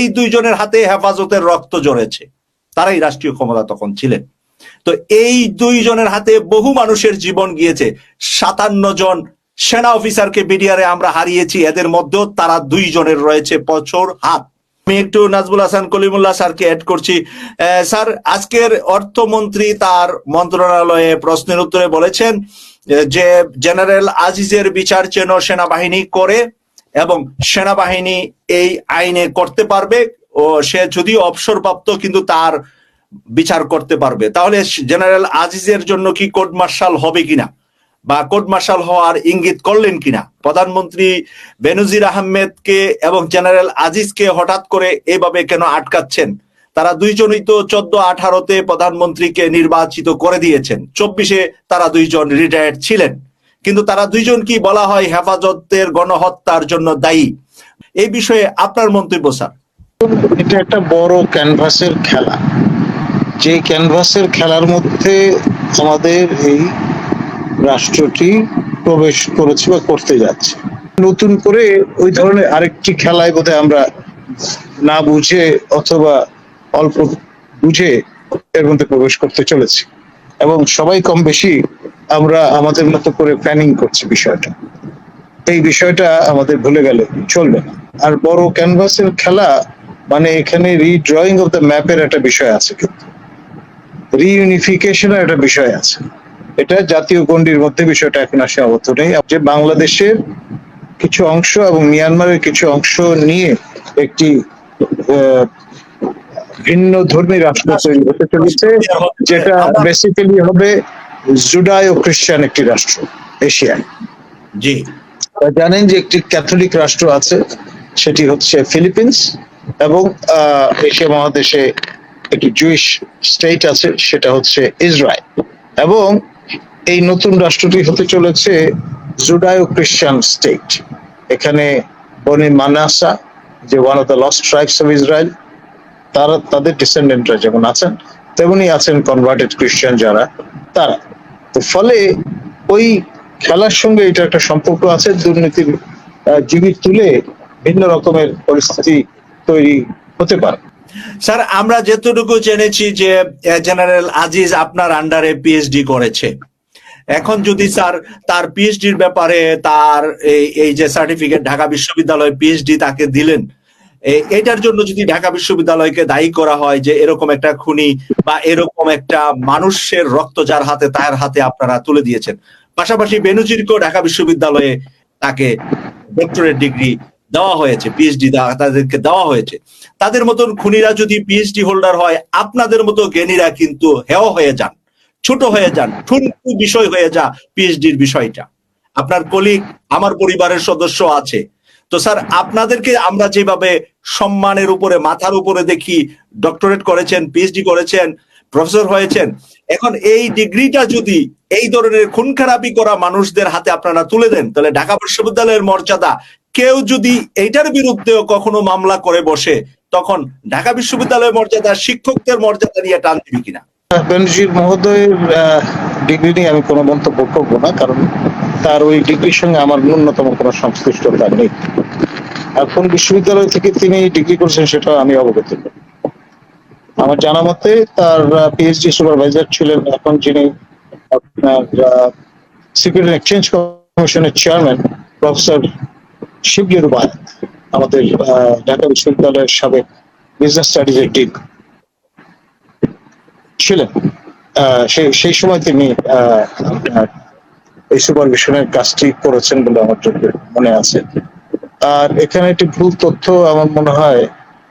এই দুইজনের হাতে হেফাজতের রক্ত জড়েছে তারাই রাষ্ট্রীয় ক্ষমতা তখন ছিলেন। তো এই দুইজনের হাতে বহু মানুষের জীবন গিয়েছে। সাতান্ন জন সেনা অফিসারকে বিডিআরে আমরা হারিয়েছি। এদের মধ্যেও তারা দুইজনের রয়েছে প্রচুর হাত। আমি একটু নাজবুল হাসান কলিমুল্লাহ স্যারকে অ্যাড করছি। স্যার, আজকের অর্থমন্ত্রী তার মন্ত্রণালয়ে প্রশ্নের উত্তরে বলেছেন যে জেনারেল আজিজের বিচার যেন সেনাবাহিনী করে এবং সেনাবাহিনী এই আইনে করতে পারবে ও সে যদিও অবসরপ্রাপ্ত কিন্তু তার বিচার করতে পারবে। তাহলে জেনারেল আজিজের জন্য কি কোর্ট মার্শাল হবে কিনা? বা কোর্ট মার্শাল হওয়ার ইঙ্গিত করলেন কিনা? প্রধানমন্ত্রী বেনজির আহমেদকে এবং জেনারেল আজিজকে হঠাৎ করে এভাবে কেন আটকাচ্ছেন? তারা দুইজনই তো চোদ্দ আঠারোতে প্রধানমন্ত্রীকে নির্বাচিত করে দিয়েছেন। চব্বিশে তারা দুইজন রিটায়ার্ড ছিলেন। কিন্তু তারা দুইজন কি বলা হয় হেফাজতের গণহত্যার জন্য দায়ী? এই বিষয়ে আপনার মন্তব্য, স্যার। এটা একটা বড় ক্যানভাসের খেলা। যে ক্যানভাসের খেলার মধ্যে আমাদের এই রাষ্ট্রটি প্রবেশ করেছে বা করতে যাচ্ছে। নতুন করে ওই ধরনের আরেকটি খেলায় বোধহয় আমরা না বুঝে অথবা অল্প বুঝে এর মধ্যে প্রবেশ করতে চলেছি। এবং সবাই কম বেশি আমরা আমাদের মতো করে প্ল্যানিং করছি বিষয়টা। এই বিষয়টা আমাদের ভুলে গেলে চলবে না। আর বড় ক্যানভাসের খেলা মানে এখানে রিড্রয়িং অফ দ্য ম্যাপের একটা বিষয় আছে কিন্তু। রিইউনিফিকেশনের একটা বিষয় আছে। এটা জাতীয় গণ্ডির মধ্যে বিষয়টা এখন আসে আবদ্ধ নেই। যে বাংলাদেশের কিছু অংশ এবং মিয়ানমারের কিছু অংশ নিয়ে একটি ভিন্ন ধর্মী রাষ্ট্র তৈরি হতে চলেছে, যেটা বেসিক্যালি হবে জুডায় ও খ্রিস্টান একটি রাষ্ট্র এশিয়ায়। জি। জানেন যে একটি ক্যাথলিক রাষ্ট্র আছে সেটি হচ্ছে ফিলিপিন্স এবং এশিয়া মহাদেশে একটি জুইশ স্টেট আছে সেটা হচ্ছে ইসরায়েল। এবং এই নতুন রাষ্ট্রটি হতে চলেছে জুডায়ো খ্রিস্টান স্টেট। এখানে বনি মানাসা যে one of the lost tribes of Israel তারা তাদের ডিসেন্ডেন্টরা যেমন আছেন তেমনি আছেন কনভার্টেড খ্রিস্টান যারা তারা। ফলে ওই খেলার সঙ্গে এটা একটা সম্পর্ক আছে, দুর্নীতির জীবিত তুলে ভিন্ন রকমের পরিস্থিতি তৈরি হতে পারে। স্যার, আমরা যতটুকু জেনেছি যে জেনারেল আজিজ আপনার আন্ডারে পিএইচডি করেছে। এখন যদি স্যার তার পিএইচডির ব্যাপারে তার এই যে সার্টিফিকেট ঢাকা বিশ্ববিদ্যালয় পিএইচডি তাকে দিলেন এটার জন্য যদি ঢাকা বিশ্ববিদ্যালয়কে দায়ী করা হয় যে এরকম একটা খুনি বা এরকম একটা মানুষের রক্ত যার হাতে, তার হাতে আপনারা তুলে দিয়েছেন। পাশাপাশি বেনুজিরকেও ঢাকা বিশ্ববিদ্যালয়ে তাকে ডক্টরেট ডিগ্রি দেওয়া হয়েছে পিএইচডি তাদেরকে দেওয়া হয়েছে। তাদের মতন খুনিরা যদি পিএইচডি হোল্ডার হয়, আপনাদের মতো জ্ঞানীরা কিন্তু হেও হয়ে যান, ছোট হয়ে যান ঠুনকু বিষয় হয়ে যা পিএইচডির বিষয়টা। আপনার কলিগ আমার পরিবারের সদস্য আছে তো স্যার, আপনাদেরকে আমরা যেভাবে সম্মানের উপরে, মাথার উপরে দেখি ডক্টরেট করেছেন পিএইচডি করেছেন প্রফেসর হয়েছেন, এখন এই ডিগ্রিটা যদি এই ধরনের খুন খারাপি করা মানুষদের হাতে আপনারা তুলে দেন, তাহলে ঢাকা বিশ্ববিদ্যালয়ের মর্যাদা, কেউ যদি এইটার বিরুদ্ধেও কখনো মামলা করে বসে, তখন ঢাকা বিশ্ববিদ্যালয়ের মর্যাদা, শিক্ষকদের মর্যাদা নিয়ে টান দিবি কিনা? মহোদয়ের ডিগ্রি নিয়ে আমি কোনো মন্তব্য করব না, কারণ তার ওই ডিগ্রির সঙ্গে আমার ন্যূনতম কোনো সংশ্লিষ্টতা নেই আর কোন বিশ্ববিদ্যালয় থেকে তিনি ডিগ্রি করছেন সেটা আমি অবগত। আমার জানা মতে তার পিএইচডি সুপারভাইজার ছিলেন এখন যিনি আপনার সিকিউরিটি এক্সচেঞ্জ কমিশনের চেয়ারম্যান প্রফেসর শিবলি রুবায়ত আমাদের ঢাকা বিশ্ববিদ্যালয়ের সাবেক বিজনেস স্টাডিজের ডিন ছিলেন সেই সময় তিনি এই সুপারভিশনের কাজটি করেছেন বলে আমার মনে আছে। আর এখানে একটি ভুল তথ্য আমার মনে হয়,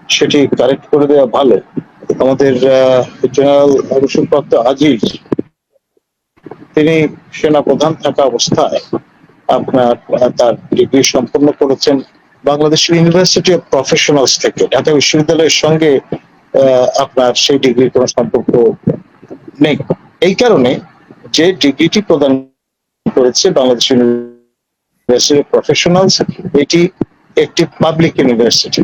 সেটি কারেক্ট করে দেওয়া ভালো। আমাদের জেনারেল অবসরপ্রাপ্ত আজিজ, তিনি সেনা প্রধান থাকা অবস্থায় আপনার তার ডিগ্রি সম্পন্ন করেছেন বাংলাদেশ ইউনিভার্সিটি অফ প্রফেশনালস থেকে। ঢাকা বিশ্ববিদ্যালয়ের সঙ্গে আপনার সেই ডিগ্রির কোনো সম্পর্ক নেই। এই কারণে যে ডিগ্রিটি প্রদান করেছে বাংলাদেশ ইউনিভার্সিটি প্রফেশনালস এটি একটি পাবলিক ইউনিভার্সিটি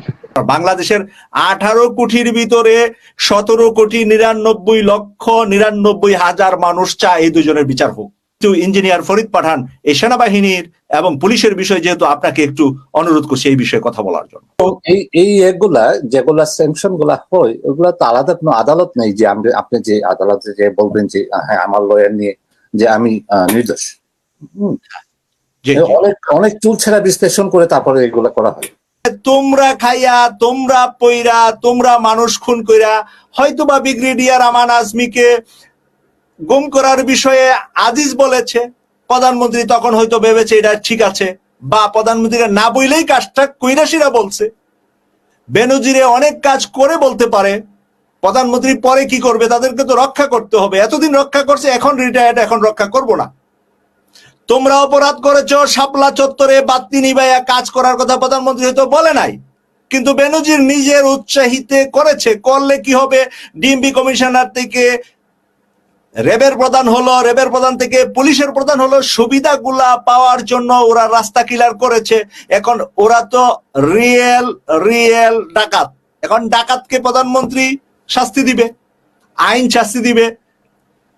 বাংলাদেশের আঠারো কোটির ভিতরে সতেরো কোটি নিরানব্বই লক্ষ নিরানব্বই হাজার মানুষ চায় এই দুজনের বিচার হোক। ইঞ্জিনিয়ার ফরিদ পাঠান এই সেনাবাহিনীর এবং পুলিশের বিষয়ে যেহেতু আপনাকে একটু অনুরোধ করছি এই বিষয়ে কথা বলার জন্য। তো এই এই এগুলা যেগুলা স্যাংশনগুলা হয় ওগুলা তো আলাদা কোনো আদালত নেই যে আমি আপনি যে আদালতে যে বলবেন যে হ্যাঁ আমার লয়ার নিয়ে যে আমি আহ, নির্দোষ। অনেক অনেক চুলছেড়া বিশ্লেষণ করে তারপরে এগুলা করা হয়। তোমরা খাইয়া তোমরা পইরা তোমরা মানুষ খুন কইরা হয়তোবা ব্রিগেডিয়ার আমান আজমিকে গুম করার বিষয়ে আজিজ বলেছে প্রধানমন্ত্রী তখন হয়তো ভেবেছে এটা ঠিক আছে বা প্রধানমন্ত্রীরা না বইলেই কাজটা কৈরাসীরা বলছে। বেনজিরে অনেক কাজ করে বলতে পারে প্রধানমন্ত্রী পরে কি করবে তাদেরকে তো রক্ষা করতে হবে এতদিন রক্ষা করছে এখন রিটায়ার্ড এখন রক্ষা করব না। তোমরা অপরাধ করেছ, শাপলা চত্বরে বাত্তি নিবাইয়া কাজ করার কথা প্রধানমন্ত্রী হয়তো বলে নাই। কিন্তু বেনজির নিজের উৎসাহিতে করেছে। করলে কি হবে? ডিএমপি কমিশনার থেকে রেবের প্রধান হলো, রেবের প্রধান থেকে পুলিশের প্রধান হলো, সুবিধাগুলা পাওয়ার জন্য ওরা রাস্তা কিলার করেছে। এখন ওরা তো রিয়েল রিয়েল ডাকাত। এখন ডাকাতকে প্রধানমন্ত্রী শাস্তি দিবে, আইন শাস্তি দিবে।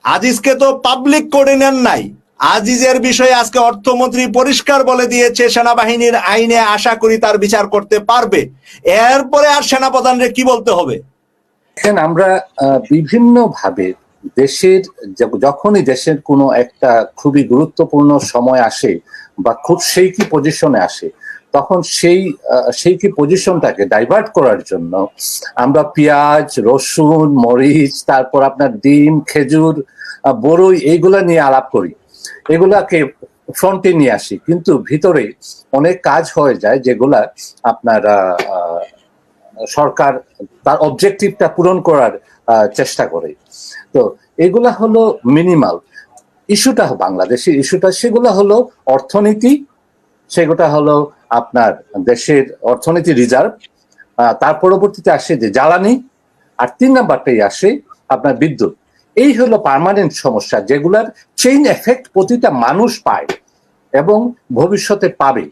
আজিজকে তো পাবলিক করে নেন নাই। আজিজের বিষয়ে আজকে অর্থমন্ত্রী পরিষ্কার বলে দিয়েছে, সেনাবাহিনীর আইনে আশা করি তার বিচার করতে পারবে। এরপরে আর সেনাপ্রধানরে কি বলতে হবে? আমরা বিভিন্ন ভাবে দেশের যখনই দেশের কোনো একটা খুবই গুরুত্বপূর্ণ সময় আসে বা খুব সেই কি পজিশনে আসে, তখন সেই সেই কি পজিশনটাকে ডাইভার্ট করার জন্য আমরা পেঁয়াজ, রসুন, মরিচ, তারপর আপনার ডিম, খেজুর বড়ই এইগুলা নিয়ে আলাপ করি। এগুলাকে ফ্রন্টে নিয়ে আসি। কিন্তু ভিতরে অনেক কাজ হয়ে যায় যেগুলা আপনার সরকার তার অবজেক্টিভটা পূরণ করার চেষ্টা করে। তো এগুলা হলো মিনিমাল ইস্যুটা বাংলাদেশের ইস্যুটা, সেগুলো হলো অর্থনীতি সেগুলো হলো আপনার দেশের অর্থনীতি রিজার্ভ তার পরবর্তীতে আসে যে জ্বালানি, আর তিন নাম্বারটাই আসে আপনার বিদ্যুৎ। এই হলো পার্মানেন্ট সমস্যা যেগুলার চেইন এফেক্ট প্রতিটা মানুষ পায় এবং ভবিষ্যতে পাবে।